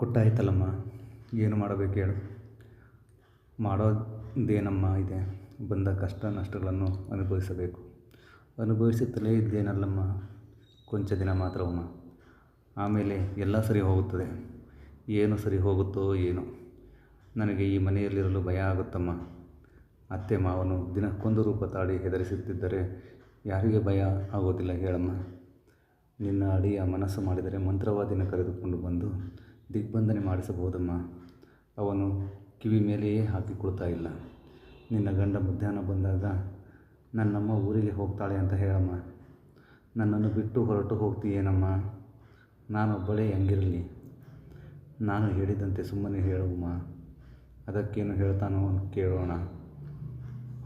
ಕೊಟ್ಟಾಯ್ತಲ್ಲಮ್ಮ, ಏನು ಮಾಡಬೇಕು ಹೇಳು. ಮಾಡೋದೇನಮ್ಮ ಇದೆ, ಬಂದ ಕಷ್ಟ ನಷ್ಟಗಳನ್ನು ಅನುಭವಿಸಬೇಕು. ಅನುಭವಿಸುತ್ತಲೇ ಇದ್ದೇನಲ್ಲಮ್ಮ, ಕೊಂಚ ದಿನ ಮಾತ್ರವಮ್ಮ. ಆಮೇಲೆ ಎಲ್ಲ ಸರಿ ಹೋಗುತ್ತದೆ. ಏನು ಸರಿ ಹೋಗುತ್ತೋ ಏನೋ. ನನಗೆ ಈ ಮನೆಯಲ್ಲಿರಲು ಭಯ ಆಗುತ್ತಮ್ಮ. ಅತ್ತೆ ಮಾವನು ದಿನಕ್ಕೊಂದು ರೂಪ ತಾಡಿ ಹೆದರಿಸುತ್ತಿದ್ದರೆ ಯಾರಿಗೆ ಭಯ ಆಗೋದಿಲ್ಲ ಹೇಳಮ್ಮ. ನಿನ್ನ ಅಡಿಯ ಮನಸ್ಸು ಮಾಡಿದರೆ ಮಂತ್ರವಾದಿನ ಕರೆದುಕೊಂಡು ಬಂದು ದಿಗ್ಬಂಧನೆ ಮಾಡಿಸಬಹುದಮ್ಮ? ಅವನು ಕಿವಿ ಮೇಲೆಯೇ ಹಾಕಿಕೊಳ್ತಾ ಇಲ್ಲ. ನಿನ್ನ ಗಂಡ ಮಧ್ಯಾಹ್ನ ಬಂದಾಗ ನನ್ನಮ್ಮ ಊರಿಗೆ ಹೋಗ್ತಾಳೆ ಅಂತ ಹೇಳಮ್ಮ. ನನ್ನನ್ನು ಬಿಟ್ಟು ಹೊರಟು ಹೋಗ್ತೀಯೇನಮ್ಮ? ನಾನೊಬ್ಬಳೇ ಹೆಂಗಿರಲಿ? ನಾನು ಹೇಳಿದಂತೆ ಸುಮ್ಮನೆ ಹೇಳುವಮ್ಮ. ಅದಕ್ಕೇನು ಹೇಳ್ತಾನೋ ಕೇಳೋಣ.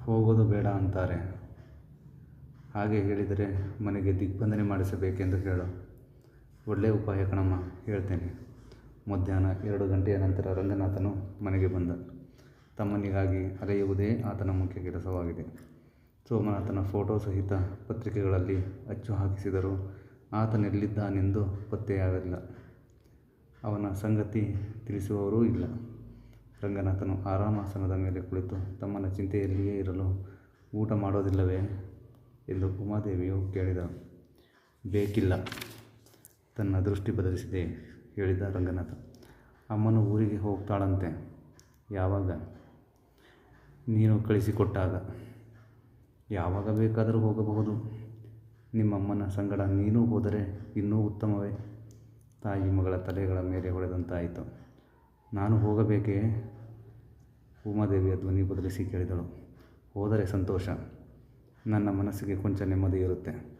ಹೋಗೋದು ಬೇಡ ಅಂತಾರೆ. ಹಾಗೆ ಹೇಳಿದರೆ ಮನೆಗೆ ದಿಗ್ಬಂಧನೆ ಮಾಡಿಸಬೇಕೆಂದು ಹೇಳು. ಒಳ್ಳೆಯ ಉಪಾಯ ಕಣಮ್ಮ, ಹೇಳ್ತೇನೆ. ಮಧ್ಯಾಹ್ನ ಎರಡು ಗಂಟೆಯ ನಂತರ ರಂಗನಾಥನು ಮನೆಗೆ ಬಂದ. ತಮ್ಮನಿಗಾಗಿ ಅಲೆಯುವುದೇ ಆತನ ಮುಖ್ಯ ಕೆಲಸವಾಗಿದೆ. ಸೋಮನಾಥನ ಫೋಟೋ ಸಹಿತ ಪತ್ರಿಕೆಗಳಲ್ಲಿ ಅಚ್ಚು ಹಾಕಿಸಿದರೂ ಆತನೆಲ್ಲಿದ್ದಾನೆಂದು ಪತ್ತೆಯಾಗಲಿಲ್ಲ. ಅವನ ಸಂಗತಿ ತಿಳಿಸುವವರೂ ಇಲ್ಲ. ರಂಗನಾಥನು ಆರಾಮಾಸನದ ಮೇಲೆ ಕುಳಿತು ತಮ್ಮನ ಚಿಂತೆಯಲ್ಲಿಯೇ ಇರಲು ಊಟ ಮಾಡೋದಿಲ್ಲವೇ ಎಂದು ಉಮಾದೇವಿಯು ಕೇಳಿದ. ಬೇಕಿಲ್ಲ. ತನ್ನ ದೃಷ್ಟಿ ಬದಲಿಸಿದೆ. ಹೇಳಿದ ರಂಗನಾಥ. ಅಮ್ಮನು ಊರಿಗೆ ಹೋಗ್ತಾಳಂತೆ. ಯಾವಾಗ? ನೀನು ಕಳಿಸಿಕೊಟ್ಟಾಗ. ಯಾವಾಗ ಬೇಕಾದರೂ ಹೋಗಬಹುದು. ನಿಮ್ಮಮ್ಮನ ಸಂಗಡ ನೀನು ಹೋದರೆ ಇನ್ನೂ ಉತ್ತಮವೇ. ತಾಯಿ ಮಗಳ ತಲೆಗಳ ಮೇಲೆ ಹೊಡೆದಂತಾಯಿತು. ನಾನು ಹೋಗಬೇಕೇ? ಉಮಾದೇವಿಯ ಧ್ವನಿ ಬದಲಿಸಿ ಕೇಳಿದಳು. ಹೋದರೆ ಸಂತೋಷ. ನನ್ನ ಮನಸ್ಸಿಗೆ ಕೊಂಚ ನೆಮ್ಮದಿ ಇರುತ್ತೆ.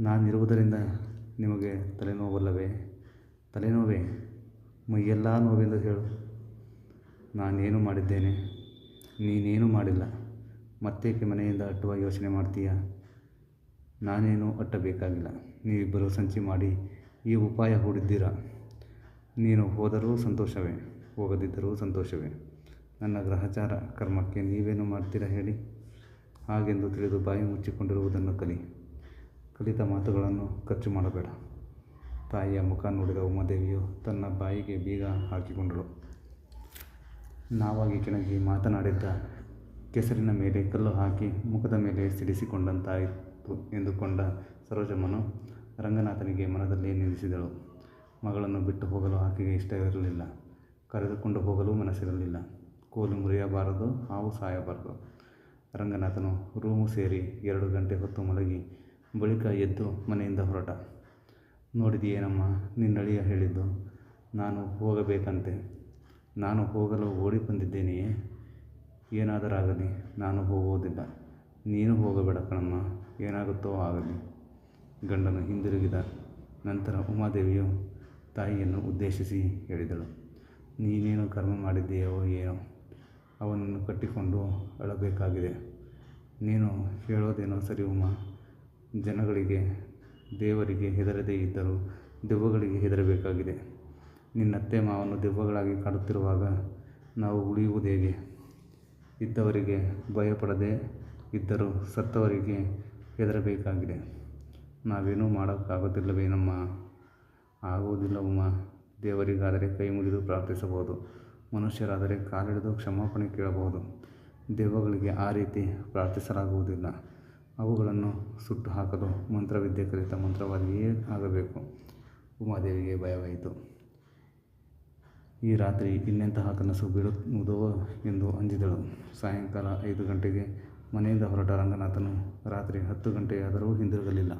ನಾನಿರುವುದರಿಂದ ನಿಮಗೆ ತಲೆನೋವಲ್ಲವೇ? ತಲೆನೋವೇ? ಮೈಯೆಲ್ಲ ನೋವೆಂದು ಹೇಳು. ನಾನೇನು ಮಾಡಿದ್ದೇನೆ? ನೀನೇನು ಮಾಡಿಲ್ಲ? ಮತ್ತೇಕೆ ಮನೆಯಿಂದ ಅಟ್ಟುವ ಯೋಚನೆ ಮಾಡ್ತೀಯಾ? ನಾನೇನು ಅಟ್ಟಬೇಕಾಗಿಲ್ಲ. ನೀವಿಬ್ಬರು ಸಂಚಿ ಮಾಡಿ ಈ ಉಪಾಯ ಹೂಡಿದ್ದೀರಾ? ನೀನು ಹೋದರೂ ಸಂತೋಷವೇ? ಹೋಗದಿದ್ದರೂ ಸಂತೋಷವೇ? ನನ್ನ ಗ್ರಹಚಾರ ಕರ್ಮಕ್ಕೆ ನೀವೇನು ಮಾಡ್ತೀರಾ ಹೇಳಿ? ಹಾಗೆಂದು ತಿಳಿದು ಬಾಯಿ ಮುಚ್ಚಿಕೊಂಡಿರುವುದನ್ನು ಕಲಿ. ಕಲಿತ ಮಾತುಗಳನ್ನು ಖರ್ಚು ಮಾಡಬೇಡ. ತಾಯಿಯ ಮುಖ ನೋಡಿದ ಉಮಾದೇವಿಯು ತನ್ನ ಬಾಯಿಗೆ ಬೀಗ ಹಾಕಿಕೊಂಡಳು. ನಾವಾಗಿ ಕೆಣಗಿ ಮಾತನಾಡಿದ್ದ ಕೆಸರಿನ ಮೇಲೆ ಕಲ್ಲು ಹಾಕಿ ಮುಖದ ಮೇಲೆ ಸಿಡಿಸಿಕೊಂಡಂತಾಯಿತು ಎಂದುಕೊಂಡ ಸರೋಜಮ್ಮನು ರಂಗನಾಥನಿಗೆ ಮನದಲ್ಲಿ ನಿಲ್ಲಿಸಿದಳು ಮಗಳನ್ನು ಬಿಟ್ಟು ಹೋಗಲು ಆಕೆಗೆ ಇಷ್ಟ ಇರಲಿಲ್ಲ. ಕರೆದುಕೊಂಡು ಹೋಗಲು ಮನಸ್ಸಿರಲಿಲ್ಲ. ಕೋಲು ಮುರಿಯಬಾರದು, ಹಾವು ಸಾಯಬಾರದು. ರಂಗನಾಥನು ರೂಮು ಸೇರಿ ಎರಡು ಗಂಟೆ ಹೊತ್ತು ಮಲಗಿ ಬಳಿಕ ಎದ್ದು ಮನೆಯಿಂದ ಹೊರಟ. ನೋಡಿದೆಯೇನಮ್ಮ? ನಿನ್ನಳಿಯ ಹೇಳಿದ್ದು. ನಾನು ಹೋಗಬೇಕಂತೆ. ನಾನು ಹೋಗಲು ಓಡಿ ಬಂದಿದ್ದೇನೆಯೇ ಏನಾದರಾಗಲಿ ನಾನು ಹೋಗುವುದಿಲ್ಲ. ನೀನು ಹೋಗಬೇಡ ಕಣಮ್ಮ. ಏನಾಗುತ್ತೋ ಆಗಲಿ. ಗಂಡನು ಹಿಂದಿರುಗಿದ ನಂತರ ಉಮಾದೇವಿಯು ತಾಯಿಯನ್ನು ಉದ್ದೇಶಿಸಿ ಹೇಳಿದಳು. ನೀನೇನು ಕರ್ಮ ಮಾಡಿದ್ದೀಯೋ ಏನೋ? ಅವನನ್ನು ಕಟ್ಟಿಕೊಂಡು ಅಳಬೇಕಾಗಿದೆ. ನೀನು ಹೇಳೋದೇನೋ ಸರಿ ಉಮಾ. ಜನಗಳಿಗೆ ದೇವರಿಗೆ ಹೆದರದೇ ಇದ್ದರೂ ದೆವ್ವಗಳಿಗೆ ಹೆದರಬೇಕಾಗಿದೆ. ನಿನ್ನತ್ತೆ ಮಾವನ್ನು ದೆವ್ವಗಳಾಗಿ ಕಾಡುತ್ತಿರುವಾಗ ನಾವು ಉಳಿಯುವುದೇಗೆ ಇದ್ದವರಿಗೆ ಭಯಪಡದೆ ಇದ್ದರೂ ಸತ್ತವರಿಗೆ ಹೆದರಬೇಕಾಗಿದೆ. ನಾವೇನೂ ಮಾಡೋಕ್ಕಾಗೋದಿಲ್ಲವೇನಮ್ಮ? ಆಗುವುದಿಲ್ಲ ಉಮಾ ದೇವರಿಗಾದರೆ ಕೈ ಮುಗಿದು ಪ್ರಾರ್ಥಿಸಬಹುದು. ಮನುಷ್ಯರಾದರೆ ಕಾಲಿಡಿದು ಕ್ಷಮಾಪಣೆ ಕೇಳಬಹುದು. ದೆವ್ವಗಳಿಗೆ ಆ ರೀತಿ ಪ್ರಾರ್ಥಿಸಲಾಗುವುದಿಲ್ಲ. ಅವುಗಳನ್ನು ಸುಟ್ಟು ಹಾಕಲು ಮಂತ್ರವಿದ್ಯೆ ಕಲಿತ ಮಂತ್ರವಾದಿಯೇ ಆಗಬೇಕು. ಉಮಾದೇವಿಗೆ ಭಯವಾಯಿತು. ಈ ರಾತ್ರಿ ಇನ್ನೆಂತಹ ಕನಸು ಬೀಳುವುದೋ ಎಂದು ಅಂಜಿದಳು. ಸಾಯಂಕಾಲ ಐದು ಗಂಟೆಗೆ ಮನೆಯಿಂದ ಹೊರಟ ರಂಗನಾಥನು ರಾತ್ರಿ ಹತ್ತು ಗಂಟೆಯಾದರೂ ಹಿಂದಿರುಗಲಿಲ್ಲ.